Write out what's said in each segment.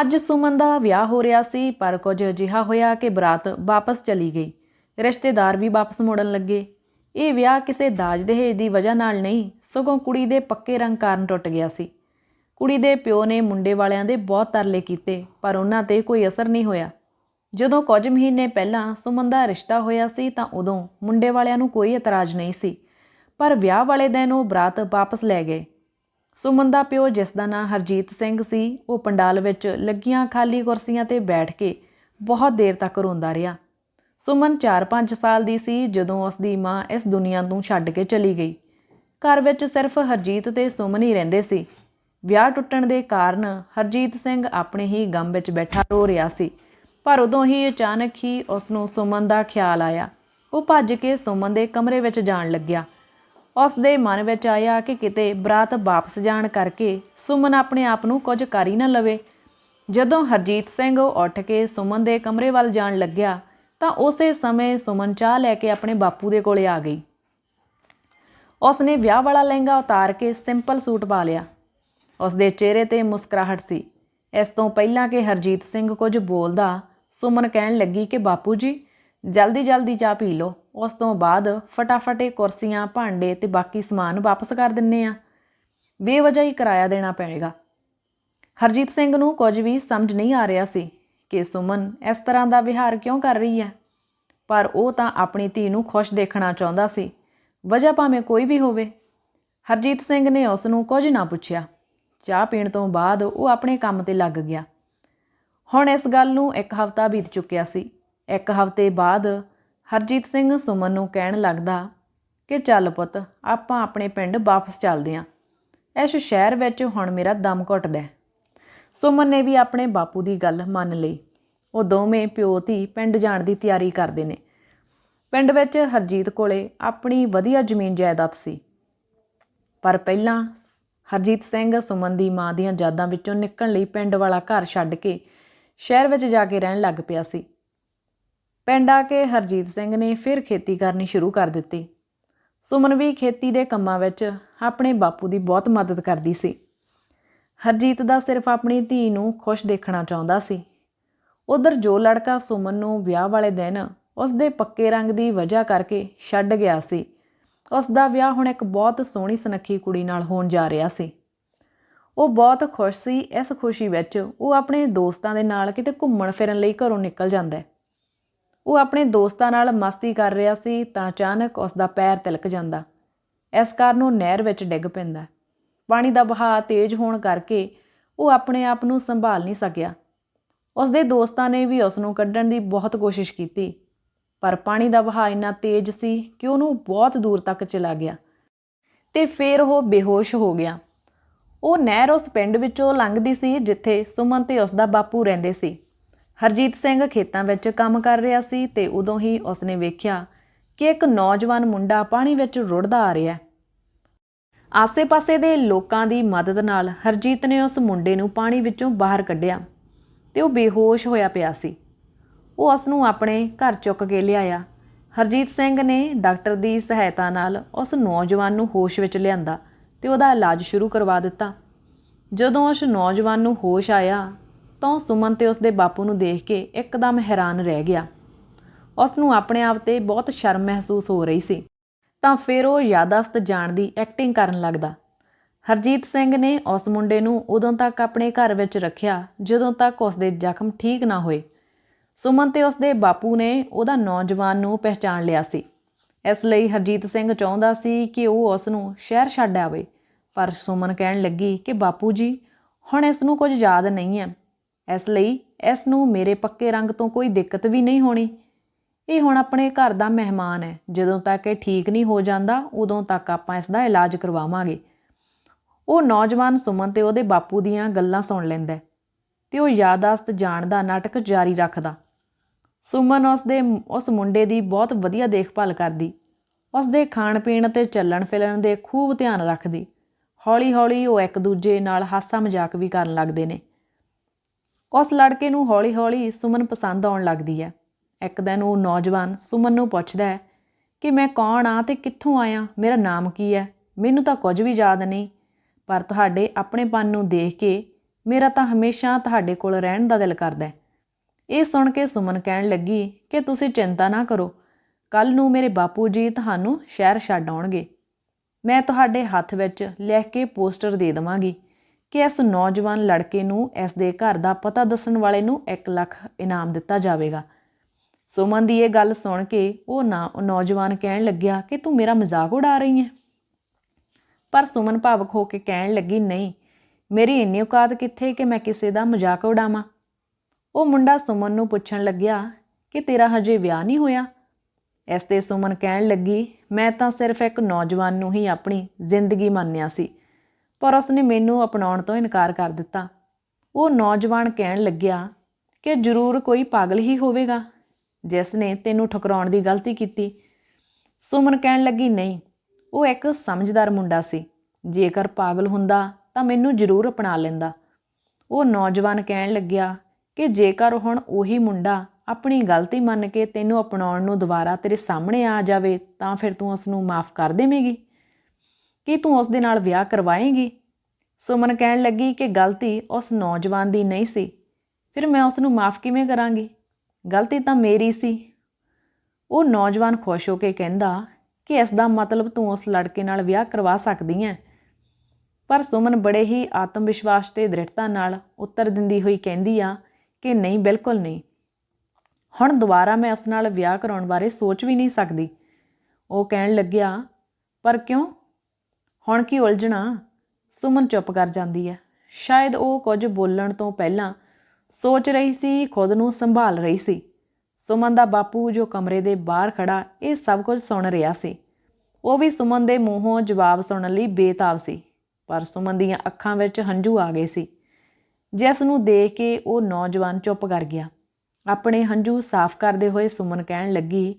ਅੱਜ ਸੁਮਨ ਦਾ ਵਿਆਹ ਹੋ ਰਿਹਾ ਸੀ, ਪਰ ਕੁਝ ਅਜਿਹਾ ਹੋਇਆ ਕਿ ਬਰਾਤ ਵਾਪਸ ਚਲੀ ਗਈ। ਰਿਸ਼ਤੇਦਾਰ ਵੀ ਵਾਪਸ ਮੁੜਨ ਲੱਗੇ। ਇਹ ਵਿਆਹ ਕਿਸੇ ਦਾਜ ਦਹੇਜ ਦੀ ਵਜ੍ਹਾ ਨਾਲ ਨਹੀਂ, ਸਗੋਂ ਕੁੜੀ ਦੇ ਪੱਕੇ ਰੰਗ ਕਾਰਨ ਟੁੱਟ ਗਿਆ ਸੀ। ਕੁੜੀ ਦੇ ਪਿਓ ਨੇ ਮੁੰਡੇ ਵਾਲਿਆਂ ਦੇ ਬਹੁਤ ਤਰਲੇ ਕੀਤੇ, ਪਰ ਉਹਨਾਂ ਤੇ ਕੋਈ ਅਸਰ ਨਹੀਂ ਹੋਇਆ। ਜਦੋਂ ਕੁਝ ਮਹੀਨੇ ਪਹਿਲਾਂ ਸੁਮਨ ਦਾ ਰਿਸ਼ਤਾ ਹੋਇਆ ਸੀ, ਤਾਂ ਉਦੋਂ ਮੁੰਡੇ ਵਾਲਿਆਂ ਨੂੰ ਕੋਈ ਇਤਰਾਜ਼ ਨਹੀਂ ਸੀ। ਪਰ ਵਿਆਹ ਵਾਲੇ ਦਿਨ ਉਹ ਬਰਾਤ ਵਾਪਸ ਲੈ ਗਏ। ਸੁਮਨ ਦਾ ਪਿਓ ਜਿਸ ਦਾ ਨਾਂ ਹਰਜੀਤ ਸਿੰਘ ਸੀ, ਉਹ ਪੰਡਾਲ ਵਿੱਚ ਲੱਗੀਆਂ ਖਾਲੀ ਕੁਰਸੀਆਂ ਤੇ ਬੈਠ ਕੇ ਬਹੁਤ ਦੇਰ ਤੱਕ ਰੋਂਦਾ ਰਿਹਾ। ਸੁਮਨ 4-5 ਸਾਲ ਦੀ ਸੀ ਜਦੋਂ ਉਸ ਦੀ ਮਾਂ ਇਸ ਦੁਨੀਆ ਤੋਂ ਛੱਡ ਕੇ ਚਲੀ ਗਈ। ਘਰ ਵਿੱਚ ਸਿਰਫ ਹਰਜੀਤ ਤੇ ਸੁਮਨ ਹੀ ਰਹਿੰਦੇ ਸੀ। ਵਿਆਹ ਟੁੱਟਣ ਦੇ ਕਾਰਨ ਹਰਜੀਤ ਸਿੰਘ ਆਪਣੇ ਹੀ ਗਮ ਵਿੱਚ ਬੈਠਾ ਰੋ ਰਿਹਾ ਸੀ। ਪਰ ਉਦੋਂ ਹੀ ਅਚਾਨਕ ਹੀ ਉਸ ਨੂੰ ਸੁਮਨ ਦਾ ਖਿਆਲ ਆਇਆ। ਉਹ ਭੱਜ ਕੇ ਸੁਮਨ ਦੇ ਕਮਰੇ ਵਿੱਚ ਜਾਣ ਲੱਗਿਆ। ਉਸ ਦੇ ਮਨ ਵਿੱਚ ਆਇਆ ਕਿ ਕਿਤੇ ਬਰਾਤ ਵਾਪਸ ਜਾਣ ਕਰਕੇ ਸੁਮਨ ਆਪਣੇ ਆਪ ਨੂੰ ਕੁਝ ਕਰ ਹੀ ਨਾ ਲਵੇ। ਜਦੋਂ ਹਰਜੀਤ ਸਿੰਘ ਉੱਠ ਕੇ ਸੁਮਨ ਦੇ ਕਮਰੇ ਵੱਲ ਜਾਣ ਲੱਗਿਆ, ਤਾਂ ਉਸੇ ਸਮੇਂ ਸੁਮਨ ਚਾਹ ਲੈ ਕੇ ਆਪਣੇ ਬਾਪੂ ਦੇ ਕੋਲੇ ਆ ਗਈ। ਉਸ ਨੇ ਵਿਆਹ ਵਾਲਾ ਲਹਿੰਗਾ ਉਤਾਰ ਕੇ ਸਿੰਪਲ ਸੂਟ ਪਾ ਲਿਆ। ਉਸ ਦੇ ਚਿਹਰੇ ਤੇ ਮੁਸਕਰਾਹਟ ਸੀ। ਇਸ ਤੋਂ ਪਹਿਲਾਂ ਕਿ ਹਰਜੀਤ ਸਿੰਘ ਕੁਝ ਬੋਲਦਾ, ਸੁਮਨ ਕਹਿਣ ਲੱਗੀ ਕਿ, ਬਾਪੂ ਜੀ ਜਲਦੀ ਜਲਦੀ ਚਾਹ ਪੀ ਲਓ। ਉਸ ਤੋਂ ਬਾਅਦ ਫਟਾਫਟ ਇਹ ਕੁਰਸੀਆਂ, ਭਾਂਡੇ ਤੇ ਬਾਕੀ ਸਮਾਨ ਵਾਪਸ ਕਰ ਦਿੰਨੇ ਆ। ਬੇਵਜ੍ਹਾ ਹੀ ਕਿਰਾਇਆ ਦੇਣਾ ਪਏਗਾ। ਹਰਜੀਤ ਸਿੰਘ ਨੂੰ ਕੁਝ ਵੀ ਸਮਝ ਨਹੀਂ ਆ ਰਿਹਾ ਸੀ ਕਿ ਸੁਮਨ ਇਸ ਤਰ੍ਹਾਂ ਦਾ ਵਿਹਾਰ ਕਿਉਂ ਕਰ ਰਹੀ ਹੈ। ਪਰ ਉਹ ਤਾਂ ਆਪਣੀ ਧੀ ਨੂੰ ਖੁਸ਼ ਦੇਖਣਾ ਚਾਹੁੰਦਾ ਸੀ। ਵਜ੍ਹਾ ਭਾਵੇਂ ਕੋਈ ਵੀ ਹੋਵੇ। ਹਰਜੀਤ ਸਿੰਘ ਨੇ ਉਸ ਨੂੰ ਕੁਝ ਨਾ ਪੁੱਛਿਆ। ਚਾਹ ਪੀਣ ਤੋਂ ਬਾਅਦ ਉਹ ਆਪਣੇ ਕੰਮ ਤੇ ਲੱਗ ਗਿਆ। ਹੁਣ ਇਸ ਗੱਲ ਨੂੰ ਇੱਕ ਹਫ਼ਤਾ ਬੀਤ ਚੁੱਕਿਆ ਸੀ। ਇੱਕ ਹਫ਼ਤੇ ਬਾਅਦ ਹਰਜੀਤ ਸਿੰਘ ਸੁਮਨ ਨੂੰ ਕਹਿਣ ਲੱਗਦਾ ਕਿ ਚੱਲ ਪੁੱਤ, ਆਪਾਂ ਆਪਣੇ ਪਿੰਡ ਵਾਪਸ ਚੱਲਦੇ ਆਂ। ਇਸ ਸ਼ਹਿਰ ਵਿੱਚ ਹੁਣ ਮੇਰਾ ਦਮ ਘੁੱਟਦਾ ਸੁਮਨ ਨੇ ਵੀ ਆਪਣੇ ਬਾਪੂ ਦੀ ਗੱਲ ਮੰਨ ਲਈ। ਉਹ ਦੋਵੇਂ ਪਿਓ ਧੀ ਪਿੰਡ ਜਾਣ ਦੀ ਤਿਆਰੀ ਕਰਦੇ ਨੇ। ਪਿੰਡ ਵਿੱਚ ਹਰਜੀਤ ਕੋਲੇ ਆਪਣੀ ਵਧੀਆ ਜ਼ਮੀਨ ਜਾਇਦਾਦ ਸੀ। ਪਰ ਪਹਿਲਾਂ ਹਰਜੀਤ ਸਿੰਘ ਸੁਮਨ ਦੀ ਮਾਂ ਦੀਆਂ ਯਾਦਾਂ ਵਿੱਚੋਂ ਨਿਕਲਣ ਲਈ ਪਿੰਡ ਵਾਲਾ ਘਰ ਛੱਡ ਕੇ ਸ਼ਹਿਰ ਵਿੱਚ ਜਾ ਕੇ ਰਹਿਣ ਲੱਗ ਪਿਆ ਸੀ। ਪਿੰਡ ਆ ਕੇ ਹਰਜੀਤ ਸਿੰਘ ਨੇ ਫਿਰ ਖੇਤੀ ਕਰਨੀ ਸ਼ੁਰੂ ਕਰ ਦਿੱਤੀ। ਸੁਮਨ ਵੀ ਖੇਤੀ ਦੇ ਕੰਮਾਂ ਵਿੱਚ ਆਪਣੇ ਬਾਪੂ ਦੀ ਬਹੁਤ ਮਦਦ ਕਰਦੀ ਸੀ। ਹਰਜੀਤ ਦਾ ਸਿਰਫ ਆਪਣੀ ਧੀ ਨੂੰ ਖੁਸ਼ ਦੇਖਣਾ ਚਾਹੁੰਦਾ ਸੀ। ਉਧਰ ਜੋ ਲੜਕਾ ਸੁਮਨ ਨੂੰ ਵਿਆਹ ਵਾਲੇ ਦਿਨ ਉਸ ਦੇ ਪੱਕੇ ਰੰਗ ਦੀ ਵਜ੍ਹਾ ਕਰਕੇ ਛੱਡ ਗਿਆ ਸੀ ਉਸ ਦਾ ਵਿਆਹ ਹੁਣ ਇੱਕ ਬਹੁਤ ਸੋਹਣੀ ਸੁਨੱਖੀ ਕੁੜੀ ਨਾਲ ਹੋਣ ਜਾ ਰਿਹਾ ਸੀ। ਉਹ ਬਹੁਤ ਖੁਸ਼ ਸੀ, ਇਸ ਖੁਸ਼ੀ ਵਿੱਚ ਉਹ ਆਪਣੇ ਦੋਸਤਾਂ ਦੇ ਨਾਲ ਕਿਤੇ ਘੁੰਮਣ ਫਿਰਨ ਲਈ ਘਰੋਂ ਨਿਕਲ ਜਾਂਦਾ ਹੈ। ਉਹ ਆਪਣੇ ਦੋਸਤਾਂ ਨਾਲ ਮਸਤੀ ਕਰ ਰਿਹਾ ਸੀ ਤਾਂ ਅਚਾਨਕ ਉਸ ਦਾ ਪੈਰ ਤਿਲਕ ਜਾਂਦਾ। ਇਸ ਕਾਰਨ ਉਹ ਨਹਿਰ ਵਿੱਚ ਡਿੱਗ ਪੈਂਦਾ। ਪਾਣੀ ਦਾ ਵਹਾਅ ਤੇਜ਼ ਹੋਣ ਕਰਕੇ ਉਹ ਆਪਣੇ ਆਪ ਨੂੰ ਸੰਭਾਲ ਨਹੀਂ ਸਕਿਆ। ਉਸ ਦੇ ਦੋਸਤਾਂ ਨੇ ਵੀ ਉਸ ਨੂੰ ਕੱਢਣ ਦੀ ਬਹੁਤ ਕੋਸ਼ਿਸ਼ ਕੀਤੀ, ਪਰ ਪਾਣੀ ਦਾ ਵਹਾਅ ਇੰਨਾ ਤੇਜ਼ ਸੀ ਕਿ ਉਹਨੂੰ ਬਹੁਤ ਦੂਰ ਤੱਕ ਚਲਾ ਗਿਆ ਤੇ ਫਿਰ ਉਹ ਬੇਹੋਸ਼ ਹੋ ਗਿਆ। ਉਹ ਨਹਿਰ ਉਸ ਪਿੰਡ ਵਿੱਚੋਂ ਲੰਘਦੀ ਸੀ ਜਿੱਥੇ ਸੁਮਨ ਤੇ ਉਸ ਦਾ ਬਾਪੂ ਰਹਿੰਦੇ ਸੀ। ਹਰਜੀਤ ਸਿੰਘ ਖੇਤਾਂ ਵਿੱਚ ਕੰਮ ਕਰ ਰਿਹਾ ਸੀ ਤੇ ਉਦੋਂ ਹੀ ਉਸਨੇ ਵੇਖਿਆ ਕਿ ਇੱਕ ਨੌਜਵਾਨ ਮੁੰਡਾ ਪਾਣੀ ਵਿੱਚ ਰੁੜਦਾ ਆ ਰਿਹਾ ਹੈ। ਆਸੇ-ਪਾਸੇ ਦੇ ਲੋਕਾਂ ਦੀ ਮਦਦ ਨਾਲ ਹਰਜੀਤ ਨੇ ਉਸ ਮੁੰਡੇ ਨੂੰ ਪਾਣੀ ਵਿੱਚੋਂ ਬਾਹਰ ਕੱਢਿਆ ਤੇ ਉਹ ਬੇਹੋਸ਼ ਹੋਇਆ ਪਿਆ ਸੀ। ਉਹ ਉਸ ਨੂੰ ਆਪਣੇ ਘਰ ਚੁੱਕ ਕੇ ਲਿਆਇਆ। ਹਰਜੀਤ ਸਿੰਘ ਨੇ ਡਾਕਟਰ ਦੀ ਸਹਾਇਤਾ ਨਾਲ ਉਸ ਨੌਜਵਾਨ ਨੂੰ ਹੋਸ਼ ਵਿੱਚ ਲਿਆਂਦਾ ਤੇ ਉਹਦਾ ਇਲਾਜ ਸ਼ੁਰੂ ਕਰਵਾ ਦਿੱਤਾ। ਜਦੋਂ ਉਸ ਨੌਜਵਾਨ ਨੂੰ ਹੋਸ਼ ਆਇਆ ਤਾਂ ਸੁਮਨ ਤੇ ਉਸਦੇ ਬਾਪੂ ਨੂੰ ਦੇਖ ਕੇ ਇੱਕਦਮ ਹੈਰਾਨ ਰਹਿ ਗਿਆ। ਉਸ ਨੂੰ ਆਪਣੇ ਆਪ ਤੇ ਬਹੁਤ ਸ਼ਰਮ ਮਹਿਸੂਸ ਹੋ ਰਹੀ ਸੀ। ਤਾਂ ਫਿਰ ਉਹ ਯਾਦਾਸ਼ਤ ਜਾਣ ਦੀ ਐਕਟਿੰਗ ਕਰਨ ਲੱਗਦਾ। ਹਰਜੀਤ ਸਿੰਘ ਨੇ ਉਸ ਮੁੰਡੇ ਨੂੰ ਉਦੋਂ ਤੱਕ ਆਪਣੇ ਘਰ ਵਿੱਚ ਰੱਖਿਆ, ਜਦੋਂ ਤੱਕ ਉਸ ਦੇ ਜ਼ਖਮ ਠੀਕ ਨਾ ਹੋਏ। ਸੁਮਨ ਤੇ ਉਸ ਦੇ ਬਾਪੂ ਨੇ ਉਹਦਾ ਨੌਜਵਾਨ ਨੂੰ ਪਹਿਚਾਨ ਲਿਆ ਸੀ। ਇਸ ਲਈ ਹਰਜੀਤ ਸਿੰਘ ਚਾਹੁੰਦਾ ਸੀ ਕਿ ਉਹ ਉਸ ਨੂੰ ਸ਼ਹਿਰ ਛੱਡ ਆਵੇ। ਪਰ ਸੁਮਨ ਕਹਿਣ ਲੱਗੀ ਕਿ ਬਾਪੂ ਜੀ, ਹੁਣ ਇਸ ਨੂੰ ਕੁਝ ਯਾਦ ਨਹੀਂ ਹੈ। ਇਸ ਲਈ ਇਸ ਨੂੰ ਮੇਰੇ ਪੱਕੇ ਰੰਗ ਤੋਂ ਕੋਈ ਦਿੱਕਤ ਵੀ ਨਹੀਂ ਹੋਣੀ। ਇਹ ਹੁਣ ਆਪਣੇ ਘਰ ਦਾ ਮਹਿਮਾਨ ਹੈ। ਜਦੋਂ ਤੱਕ ਇਹ ਠੀਕ ਨਹੀਂ ਹੋ ਜਾਂਦਾ, ਉਦੋਂ ਤੱਕ ਆਪਾਂ ਇਸ ਦਾ ਇਲਾਜ ਕਰਵਾਵਾਂਗੇ। ਉਹ ਨੌਜਵਾਨ ਸੁਮਨ ਤੇ ਉਹਦੇ ਬਾਪੂ ਦੀਆਂ ਗੱਲਾਂ ਸੁਣ ਲੈਂਦਾ ਹੈ ਤੇ ਉਹ ਯਾਦਾਸ਼ਤ ਜਾਣ ਦਾ ਨਾਟਕ ਜਾਰੀ ਰੱਖਦਾ। ਸੁਮਨ ਉਸ ਦੇ ਉਸ ਮੁੰਡੇ ਦੀ ਬਹੁਤ ਵਧੀਆ ਦੇਖਭਾਲ ਕਰਦੀ। ਉਸ ਦੇ ਖਾਣ ਪੀਣ ਤੇ ਚੱਲਣ ਫਿਰਨ ਦੇ ਖੂਬ ਧਿਆਨ ਰੱਖਦੀ। ਹੌਲੀ-ਹੌਲੀ ਉਹ ਇੱਕ ਦੂਜੇ ਨਾਲ ਹਾਸਾ ਮਜ਼ਾਕ ਵੀ ਕਰਨ ਲੱਗਦੇ ਨੇ। ਉਸ ਲੜਕੇ ਨੂੰ ਹੌਲੀ-ਹੌਲੀ ਸੁਮਨ ਪਸੰਦ ਆਉਣ ਲੱਗਦੀ ਹੈ। ਇੱਕ ਦਿਨ ਉਹ ਨੌਜਵਾਨ ਸੁਮਨ ਨੂੰ ਪੁੱਛਦਾ ਹੈ ਕਿ ਮੈਂ ਕੌਣ ਆ ਤੇ ਕਿੱਥੋਂ ਆਇਆ? ਮੇਰਾ ਨਾਮ ਕੀ ਹੈ? ਮੈਨੂੰ ਤਾਂ ਕੁਝ ਵੀ ਯਾਦ ਨਹੀਂ। ਪਰ ਤੁਹਾਡੇ ਆਪਣੇਪਨ ਨੂੰ ਦੇਖ ਕੇ ਮੇਰਾ ਤਾਂ ਹਮੇਸ਼ਾ ਤੁਹਾਡੇ ਕੋਲ ਰਹਿਣ ਦਾ ਦਿਲ ਕਰਦਾ ਹੈ। ਇਹ ਸੁਣ ਕੇ ਸੁਮਨ ਕਹਿਣ ਲੱਗੀ ਕਿ ਤੁਸੀਂ ਚਿੰਤਾ ਨਾ ਕਰੋ। ਕੱਲ ਨੂੰ ਮੇਰੇ ਬਾਪੂ ਜੀ ਤੁਹਾਨੂੰ ਸ਼ਹਿਰ ਛੱਡ ਆਉਣਗੇ। ਮੈਂ ਤੁਹਾਡੇ ਹੱਥ ਵਿੱਚ ਲਿਖ ਕੇ ਪੋਸਟਰ ਦੇ ਦੇਵਾਂਗੀ। ਕਿ ਇਸ ਨੌਜਵਾਨ ਲੜਕੇ ਨੂੰ ਇਸ ਦੇ ਘਰ ਦਾ ਪਤਾ ਦੱਸਣ ਵਾਲੇ ਨੂੰ 1 ਲੱਖ ਇਨਾਮ ਦਿੱਤਾ ਜਾਵੇਗਾ। ਸੁਮਨ ਦੀ ਇਹ ਗੱਲ ਸੁਣ ਕੇ ਉਹ ਨਾ ਨੌਜਵਾਨ ਕਹਿਣ ਲੱਗਿਆ ਕਿ ਤੂੰ ਮੇਰਾ ਮਜ਼ਾਕ ਉਡਾ ਰਹੀ ਹੈ। ਪਰ ਸੁਮਨ ਭਾਵਕ ਹੋ ਕੇ ਕਹਿਣ ਲੱਗੀ, ਨਹੀਂ, ਮੇਰੀ ਇੰਨੀ ਔਕਾਤ ਕਿੱਥੇ ਕਿ ਮੈਂ ਕਿਸੇ ਦਾ ਮਜ਼ਾਕ ਉਡਾਵਾਂ? ਉਹ ਮੁੰਡਾ ਸੁਮਨ ਨੂੰ ਪੁੱਛਣ ਲੱਗਿਆ ਕਿ ਤੇਰਾ ਹਜੇ ਵਿਆਹ ਨਹੀਂ ਹੋਇਆ? ਇਸ ਤੇ ਸੁਮਨ ਕਹਿਣ ਲੱਗੀ, ਮੈਂ ਤਾਂ ਸਿਰਫ ਇੱਕ ਨੌਜਵਾਨ ਨੂੰ ਹੀ ਆਪਣੀ ਜ਼ਿੰਦਗੀ ਮੰਨਿਆ ਸੀ। ਪਰ ਉਸਨੇ ਮੈਨੂੰ ਅਪਣਾਉਣ ਤੋਂ ਇਨਕਾਰ ਕਰ ਦਿੱਤਾ। ਉਹ ਨੌਜਵਾਨ ਕਹਿਣ ਲੱਗਿਆ ਕਿ ਜ਼ਰੂਰ ਕੋਈ ਪਾਗਲ ਹੀ ਹੋਵੇਗਾ, ਜਿਸ ਨੇ ਤੈਨੂੰ ਠੁਕਰਾਉਣ ਦੀ ਗਲਤੀ ਕੀਤੀ। ਸੁਮਨ ਕਹਿਣ ਲੱਗੀ, ਨਹੀਂ, ਉਹ ਇੱਕ ਸਮਝਦਾਰ ਮੁੰਡਾ ਸੀ। ਜੇਕਰ ਪਾਗਲ ਹੁੰਦਾ ਤਾਂ ਮੈਨੂੰ ਜ਼ਰੂਰ ਅਪਣਾ ਲੈਂਦਾ। ਉਹ ਨੌਜਵਾਨ ਕਹਿਣ ਲੱਗਿਆ ਕਿ ਜੇਕਰ ਹੁਣ ਉਹੀ ਮੁੰਡਾ ਆਪਣੀ ਗਲਤੀ ਮੰਨ ਕੇ ਤੈਨੂੰ ਅਪਣਾਉਣ ਨੂੰ ਦੁਬਾਰਾ ਤੇਰੇ ਸਾਹਮਣੇ ਆ ਜਾਵੇ, ਤਾਂ ਫਿਰ ਤੂੰ ਉਸ ਨੂੰ ਮਾਫ ਕਰ ਦੇਵੇਂਗੀ। ਕੀ ਤੂੰ ਉਸ ਦੇ ਨਾਲ ਵਿਆਹ ਕਰਵਾਏਂਗੀ? ਸੁਮਨ ਕਹਿਣ ਲੱਗੀ ਕਿ ਗਲਤੀ ਉਸ ਨੌਜਵਾਨ ਦੀ ਨਹੀਂ ਸੀ। ਫਿਰ ਮੈਂ ਉਸ ਨੂੰ ਮਾਫ ਕਿਵੇਂ ਕਰਾਂਗੀ? ਗਲਤੀ ਤਾਂ ਮੇਰੀ ਸੀ। ਉਹ ਨੌਜਵਾਨ ਖੁਸ਼ ਹੋ ਕੇ ਕਹਿੰਦਾ ਕਿ ਇਸ ਦਾ ਮਤਲਬ ਤੂੰ ਉਸ ਲੜਕੇ ਨਾਲ ਵਿਆਹ ਕਰਵਾ ਸਕਦੀ ਹੈ। ਪਰ ਸੁਮਨ ਬੜੇ ਹੀ ਆਤਮ ਵਿਸ਼ਵਾਸ ਤੇ ਦ੍ਰਿੜਤਾ ਨਾਲ ਉੱਤਰ ਦਿੰਦੀ ਹੋਈ ਕਹਿੰਦੀ ਆ ਕਿ ਨਹੀਂ, ਬਿਲਕੁਲ ਨਹੀਂ। ਹੁਣ ਦੁਬਾਰਾ ਮੈਂ ਉਸ ਨਾਲ ਵਿਆਹ ਕਰਾਉਣ ਬਾਰੇ ਸੋਚ ਵੀ ਨਹੀਂ ਸਕਦੀ। ਉਹ ਕਹਿਣ ਲੱਗਿਆ, ਪਰ ਕਿਉਂ? ਹੁਣ ਕੀ ਉਲਝਣਾ? ਸੁਮਨ ਚੁੱਪ ਕਰ ਜਾਂਦੀ ਹੈ। ਸ਼ਾਇਦ ਉਹ ਕੁਝ ਬੋਲਣ ਤੋਂ ਪਹਿਲਾਂ ਸੋਚ ਰਹੀ ਸੀ, ਖੁਦ ਨੂੰ ਸੰਭਾਲ ਰਹੀ ਸੀ। ਸੁਮਨ ਦਾ ਬਾਪੂ ਜੋ ਕਮਰੇ ਦੇ ਬਾਹਰ ਖੜਾ, ਇਹ ਸਭ ਕੁਝ ਸੁਣ ਰਿਹਾ ਸੀ। ਉਹ ਵੀ ਸੁਮਨ ਦੇ ਮੂੰਹੋਂ ਜਵਾਬ ਸੁਣਨ ਲਈ ਬੇਤਾਬ ਸੀ। ਪਰ ਸੁਮਨ ਦੀਆਂ ਅੱਖਾਂ ਵਿੱਚ ਹੰਝੂ ਆ ਗਏ ਸੀ। ਜਿਸ ਨੂੰ ਦੇਖ ਕੇ ਉਹ ਨੌਜਵਾਨ ਚੁੱਪ ਕਰ ਗਿਆ। ਆਪਣੇ ਹੰਝੂ ਸਾਫ਼ ਕਰਦੇ ਹੋਏ ਸੁਮਨ ਕਹਿਣ ਲੱਗੀ,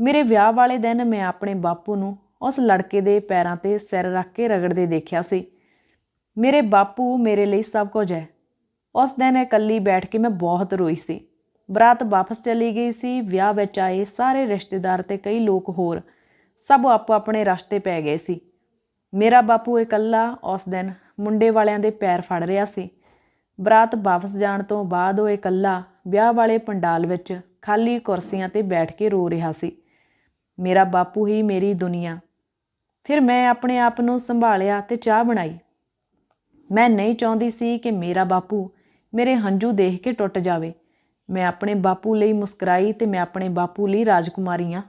ਮੇਰੇ ਵਿਆਹ ਵਾਲੇ ਦਿਨ ਮੈਂ ਆਪਣੇ ਬਾਪੂ ਨੂੰ ਉਸ ਲੜਕੇ ਦੇ ਪੈਰਾਂ ਤੇ ਸਿਰ ਰੱਖ ਕੇ ਰਗੜਦੇ ਦੇਖਿਆ ਸੀ। ਮੇਰੇ ਬਾਪੂ ਮੇਰੇ ਲਈ ਸਭ ਕੁਝ ਹੈ। ਉਸ ਦਿਨ ਇਕੱਲੀ ਬੈਠ ਕੇ ਮੈਂ ਬਹੁਤ ਰੋਈ ਸੀ। ਬਰਾਤ ਵਾਪਸ ਚਲੀ ਗਈ ਸੀ, ਵਿਆਹ ਵਿੱਚ ਆਏ ਸਾਰੇ ਰਿਸ਼ਤੇਦਾਰ ਤੇ ਕਈ ਲੋਕ ਹੋਰ, ਸਭ ਆਪੋ ਆਪਣੇ ਰਸਤੇ ਪੈ ਗਏ ਸੀ। ਮੇਰਾ ਬਾਪੂ ਇਕੱਲਾ ਉਸ ਦਿਨ ਮੁੰਡੇ ਵਾਲਿਆਂ ਦੇ ਪੈਰ ਫੜ ਰਿਹਾ ਸੀ। ਬਰਾਤ ਵਾਪਸ ਜਾਣ ਤੋਂ ਬਾਅਦ ਉਹ ਇਕੱਲਾ ਵਿਆਹ ਵਾਲੇ ਪੰਡਾਲ ਵਿੱਚ ਖਾਲੀ ਕੁਰਸੀਆਂ ਤੇ ਬੈਠ ਕੇ ਰੋ ਰਿਹਾ ਸੀ। ਮੇਰਾ ਬਾਪੂ ਹੀ ਮੇਰੀ ਦੁਨੀਆ। ਫਿਰ ਮੈਂ ਆਪਣੇ ਆਪ ਨੂੰ ਸੰਭਾਲਿਆ ਤੇ ਚਾਹ ਬਣਾਈ। ਮੈਂ ਨਹੀਂ ਚਾਹੁੰਦੀ ਸੀ ਕਿ ਮੇਰਾ ਬਾਪੂ ਮੇਰੇ ਹੰਝੂ ਦੇਖ ਕੇ ਟੁੱਟ ਜਾਵੇ। ਮੈਂ ਆਪਣੇ ਬਾਪੂ ਲਈ ਮੁਸਕਰਾਈ ਤੇ ਮੈਂ ਆਪਣੇ ਬਾਪੂ ਲਈ ਰਾਜਕੁਮਾਰੀ ਹਾਂ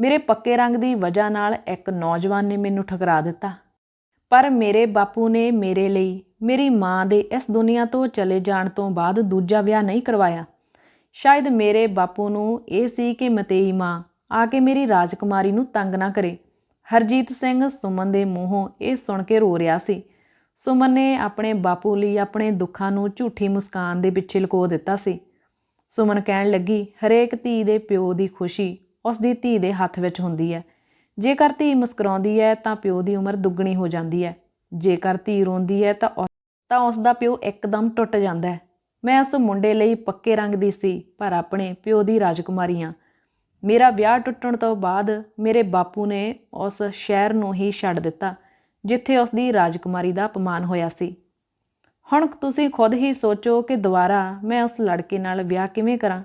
ਮੇਰੇ ਪੱਕੇ ਰੰਗ ਦੀ ਵਜ੍ਹਾ ਨਾਲ ਇੱਕ ਨੌਜਵਾਨ ਨੇ ਮੈਨੂੰ ਠਕਰਾ ਦਿੱਤਾ। ਪਰ ਮੇਰੇ ਬਾਪੂ ਨੇ ਮੇਰੇ ਲਈ ਮੇਰੀ ਮਾਂ ਦੇ ਇਸ ਦੁਨੀਆ ਤੋਂ ਚਲੇ ਜਾਣ ਤੋਂ ਬਾਅਦ ਦੂਜਾ ਵਿਆਹ ਨਹੀਂ ਕਰਵਾਇਆ। ਸ਼ਾਇਦ ਮੇਰੇ ਬਾਪੂ ਨੂੰ ਇਹ ਸੀ ਕਿ ਮਤੇਈ ਮਾਂ ਆ ਕੇ ਮੇਰੀ ਰਾਜਕੁਮਾਰੀ ਨੂੰ ਤੰਗ ਨਾ ਕਰੇ। ਹਰਜੀਤ ਸਿੰਘ ਸੁਮਨ ਦੇ ਮੂੰਹੋਂ ਇਹ ਸੁਣ ਕੇ ਰੋ ਰਿਹਾ ਸੀ। ਸੁਮਨ ਨੇ ਆਪਣੇ ਬਾਪੂ ਲਈ ਆਪਣੇ ਦੁੱਖਾਂ ਨੂੰ ਝੂਠੀ ਮੁਸਕਾਨ ਦੇ ਪਿੱਛੇ ਲੁਕੋ ਦਿੱਤਾ ਸੀ। ਸੁਮਨ ਕਹਿਣ ਲੱਗੀ, ਹਰੇਕ ਧੀ ਦੇ ਪਿਓ ਦੀ ਖੁਸ਼ੀ ਉਸ ਦੀ ਧੀ ਦੇ ਹੱਥ ਵਿੱਚ ਹੁੰਦੀ ਹੈ। ਜੇਕਰ ਧੀ ਮੁਸਕਰਾਉਂਦੀ ਹੈ ਤਾਂ ਪਿਓ ਦੀ ਉਮਰ ਦੁੱਗਣੀ ਹੋ ਜਾਂਦੀ ਹੈ। ਜੇਕਰ ਧੀ ਰੋਂਦੀ ਹੈ ਤਾਂ ਉਸ- ਤਾਂ ਉਸ ਦਾ ਪਿਓ ਇੱਕਦਮ ਟੁੱਟ ਜਾਂਦਾ ਹੈ। ਮੈਂ ਉਸ ਮੁੰਡੇ ਲਈ ਪੱਕੇ ਰੰਗ ਦੀ ਸੀ, ਪਰ ਆਪਣੇ ਪਿਓ ਦੀ ਰਾਜਕੁਮਾਰੀ ਹਾਂ। ਮੇਰਾ ਵਿਆਹ ਟੁੱਟਣ ਤੋਂ ਬਾਅਦ ਮੇਰੇ ਬਾਪੂ ਨੇ ਉਸ ਸ਼ਹਿਰ ਨੂੰ ਹੀ ਛੱਡ ਦਿੱਤਾ, ਜਿੱਥੇ ਉਸ ਦੀ ਰਾਜਕੁਮਾਰੀ ਦਾ ਅਪਮਾਨ ਹੋਇਆ ਸੀ। ਹੁਣ ਤੁਸੀਂ ਖੁਦ ਹੀ ਸੋਚੋ ਕਿ ਦੁਬਾਰਾ ਮੈਂ ਉਸ ਲੜਕੇ ਨਾਲ ਵਿਆਹ ਕਿਵੇਂ ਕਰਾਂ,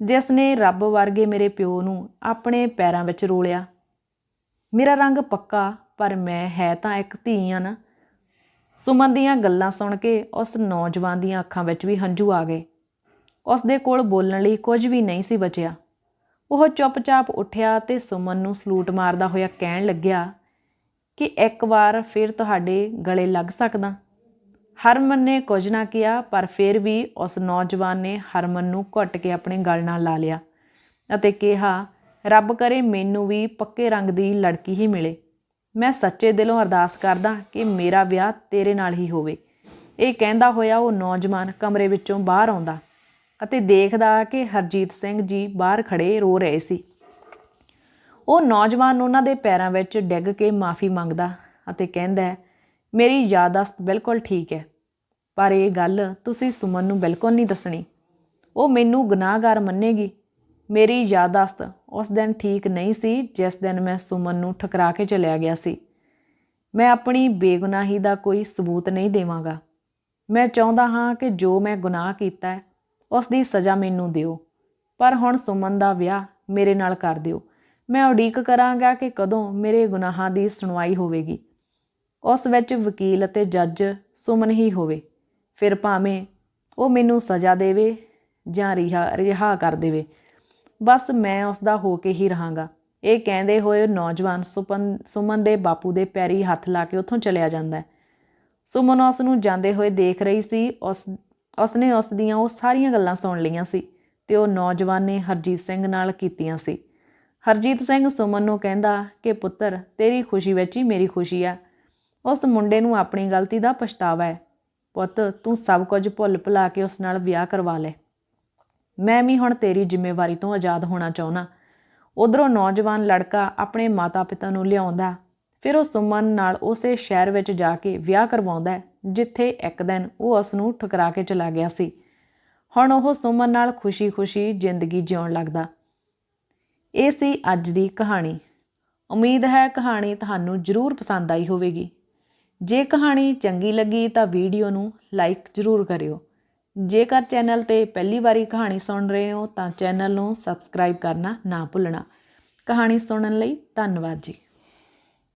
ਜਿਸ ਨੇ ਰੱਬ ਵਰਗੇ ਮੇਰੇ ਪਿਓ ਨੂੰ ਆਪਣੇ ਪੈਰਾਂ ਵਿੱਚ ਰੋਲਿਆ। ਮੇਰਾ ਰੰਗ ਪੱਕਾ, ਪਰ ਮੈਂ ਹੈ ਤਾਂ ਇੱਕ ਧੀ ਆ ਨਾ ਸੁਮਨ ਦੀਆਂ ਗੱਲਾਂ ਸੁਣ ਕੇ ਉਸ ਨੌਜਵਾਨ ਦੀਆਂ ਅੱਖਾਂ ਵਿੱਚ ਵੀ ਹੰਝੂ ਆ ਗਏ। ਉਸ ਦੇ ਕੋਲ ਬੋਲਣ ਲਈ ਕੁਝ ਵੀ ਨਹੀਂ ਸੀ ਬਚਿਆ। ਉਹ ਚੁੱਪਚਾਪ ਉੱਠਿਆ ਤੇ ਸੁਮਨ ਨੂੰ ਸਲੂਟ ਮਾਰਦਾ ਹੋਇਆ ਕਹਿਣ ਲੱਗਿਆ ਕਿ ਇੱਕ ਵਾਰ ਫਿਰ ਤੁਹਾਡੇ ਗਲੇ ਲੱਗ ਸਕਦਾ। ਹਰਮਨ ਨੇ ਕੁਝ ਨਾ ਕਿਹਾ, ਪਰ ਫਿਰ ਵੀ ਉਸ ਨੌਜਵਾਨ ਨੇ ਹਰਮਨ ਨੂੰ ਘੁੱਟ ਕੇ ਆਪਣੇ ਗਲ ਨਾਲ ਲਾ ਲਿਆ ਅਤੇ ਕਿਹਾ, ਰੱਬ ਕਰੇ ਮੈਨੂੰ ਵੀ ਪੱਕੇ ਰੰਗ ਦੀ ਲੜਕੀ ਹੀ ਮਿਲੇ। ਮੈਂ ਸੱਚੇ ਦਿਲੋਂ ਅਰਦਾਸ ਕਰਦਾ ਕਿ ਮੇਰਾ ਵਿਆਹ ਤੇਰੇ ਨਾਲ ਹੀ ਹੋਵੇ। ਇਹ ਕਹਿੰਦਾ ਹੋਇਆ ਉਹ ਨੌਜਵਾਨ ਕਮਰੇ ਵਿੱਚੋਂ ਬਾਹਰ ਆਉਂਦਾ। ਅਤੇ ਦੇਖਦਾ ਕਿ ਹਰਜੀਤ ਸਿੰਘ ਜੀ ਬਾਹਰ ਖੜੇ ਰੋ ਰਹੇ ਸੀ। ਉਹ ਨੌਜਵਾਨ ਉਹਨਾਂ ਦੇ ਪੈਰਾਂ ਵਿੱਚ ਡਿੱਗ ਕੇ ਮਾਫੀ ਮੰਗਦਾ ਅਤੇ ਕਹਿੰਦਾ, ਮੇਰੀ ਯਾਦਾਸ਼ਤ ਬਿਲਕੁਲ ਠੀਕ ਹੈ, ਪਰ ਇਹ ਗੱਲ ਤੁਸੀਂ ਸੁਮਨ ਨੂੰ ਬਿਲਕੁਲ ਨਹੀਂ ਦੱਸਣੀ। ਉਹ ਮੈਨੂੰ ਗੁਨਾਹਗਾਰ ਮੰਨੇਗੀ। ਮੇਰੀ ਯਾਦਾਸ਼ਤ ਉਸ ਦਿਨ ਠੀਕ ਨਹੀਂ ਸੀ ਜਿਸ ਦਿਨ ਮੈਂ ਸੁਮਨ ਨੂੰ ਠਕਰਾ ਕੇ ਚਲਿਆ ਗਿਆ ਸੀ। ਮੈਂ ਆਪਣੀ ਬੇਗੁਨਾਹੀ ਦਾ ਕੋਈ ਸਬੂਤ ਨਹੀਂ ਦੇਵਾਂਗਾ। ਮੈਂ ਚਾਹੁੰਦਾ ਹਾਂ ਕਿ ਜੋ ਮੈਂ ਗੁਨਾਹ ਕੀਤਾ ਹੈ ਉਸ ਦੀ ਸਜ਼ਾ ਮੈਨੂੰ ਦਿਓ। ਪਰ ਹੁਣ ਸੁਮਨ ਦਾ ਵਿਆਹ ਮੇਰੇ ਨਾਲ ਕਰ ਦਿਓ। ਮੈਂ ਉਡੀਕ ਕਰਾਂਗਾ ਕਿ ਕਦੋਂ ਮੇਰੇ ਗੁਨਾਹਾਂ ਦੀ ਸੁਣਵਾਈ ਹੋਵੇਗੀ। ਉਸ ਵਿੱਚ ਵਕੀਲ ਅਤੇ ਜੱਜ ਸੁਮਨ ਹੀ ਹੋਵੇ। ਫਿਰ ਭਾਵੇਂ ਉਹ ਮੈਨੂੰ ਸਜ਼ਾ ਦੇਵੇ ਜਾਂ ਰਿਹਾ ਰਿਹਾ ਕਰ ਦੇਵੇ। ਬਸ ਮੈਂ ਉਸ ਦਾ ਹੋ ਕੇ ਹੀ ਰਹਾਂਗਾ। ਇਹ ਕਹਿੰਦੇ ਹੋਏ ਨੌਜਵਾਨ ਸੁਪਨ, ਸੁਮਨ ਦੇ ਬਾਪੂ ਦੇ ਪੈਰੀ ਹੱਥ ਲਾ ਕੇ ਉੱਥੋਂ ਚਲਿਆ ਜਾਂਦਾ ਹੈ। ਸੁਮਨ ਉਸ ਨੂੰ ਜਾਂਦੇ ਹੋਏ ਦੇਖ ਰਹੀ ਸੀ, ਉਸ ਉਸਨੇ ਉਸ ਦੀਆਂ ਉਹ ਸਾਰੀਆਂ ਗੱਲਾਂ ਸੁਣ ਲਈਆਂ ਸੀ ਤੇ ਉਹ ਨੌਜਵਾਨ ਨੇ ਹਰਜੀਤ ਸਿੰਘ ਨਾਲ ਕੀਤੀਆਂ ਸੀ। ਹਰਜੀਤ ਸਿੰਘ ਸੁਮਨ ਨੂੰ ਕਹਿੰਦਾ ਕਿ ਪੁੱਤਰ, ਤੇਰੀ ਖੁਸ਼ੀ ਵਿੱਚ ਹੀ ਮੇਰੀ ਖੁਸ਼ੀ ਆ। ਉਸ ਮੁੰਡੇ ਨੂੰ ਆਪਣੀ ਗਲਤੀ ਦਾ ਪਛਤਾਵਾ ਹੈ। ਪੁੱਤ, ਤੂੰ ਸਭ ਕੁਝ ਭੁੱਲ ਭੁਲਾ ਕੇ ਉਸ ਨਾਲ ਵਿਆਹ ਕਰਵਾ ਲੈ। ਮੈਂ ਵੀ ਹੁਣ ਤੇਰੀ ਜ਼ਿੰਮੇਵਾਰੀ ਤੋਂ ਆਜ਼ਾਦ ਹੋਣਾ ਚਾਹੁੰਦਾ। ਉਧਰੋਂ ਨੌਜਵਾਨ ਲੜਕਾ ਆਪਣੇ ਮਾਤਾ-ਪਿਤਾ ਨੂੰ ਲਿਆਉਂਦਾ ਫਿਰ ਉਹ ਸੁਮਨ ਨਾਲ ਉਸੇ ਸ਼ਹਿਰ ਵਿੱਚ ਜਾ ਕੇ ਵਿਆਹ ਕਰਵਾਉਂਦਾ ਹੈ, ਜਿੱਥੇ ਇੱਕ ਦਿਨ ਉਹ ਉਸ ਨੂੰ ਠੁਕਰਾ ਕੇ ਚਲਾ ਗਿਆ ਸੀ। ਹੁਣ ਉਹ ਸੁਮਨ ਨਾਲ ਖੁਸ਼ੀ-ਖੁਸ਼ੀ ਜ਼ਿੰਦਗੀ ਜਿਉਣ ਲੱਗਦਾ। ਇਹ ਸੀ ਅੱਜ ਦੀ ਕਹਾਣੀ। ਉਮੀਦ ਹੈ ਕਹਾਣੀ ਤੁਹਾਨੂੰ ਜ਼ਰੂਰ ਪਸੰਦ ਆਈ ਹੋਵੇਗੀ। ਜੇ ਕਹਾਣੀ ਚੰਗੀ ਲੱਗੀ ਤਾਂ ਵੀਡੀਓ ਨੂੰ ਲਾਈਕ ਜ਼ਰੂਰ ਕਰਿਓ। ਜੇਕਰ ਚੈਨਲ ਤੇ ਪਹਿਲੀ ਵਾਰੀ ਕਹਾਣੀ ਸੁਣ ਰਹੇ ਹੋ ਤਾਂ ਚੈਨਲ ਨੂੰ ਸਬਸਕ੍ਰਾਈਬ ਕਰਨਾ ਨਾ ਭੁੱਲਣਾ। ਕਹਾਣੀ ਸੁਣਨ ਲਈ ਧੰਨਵਾਦ ਜੀ।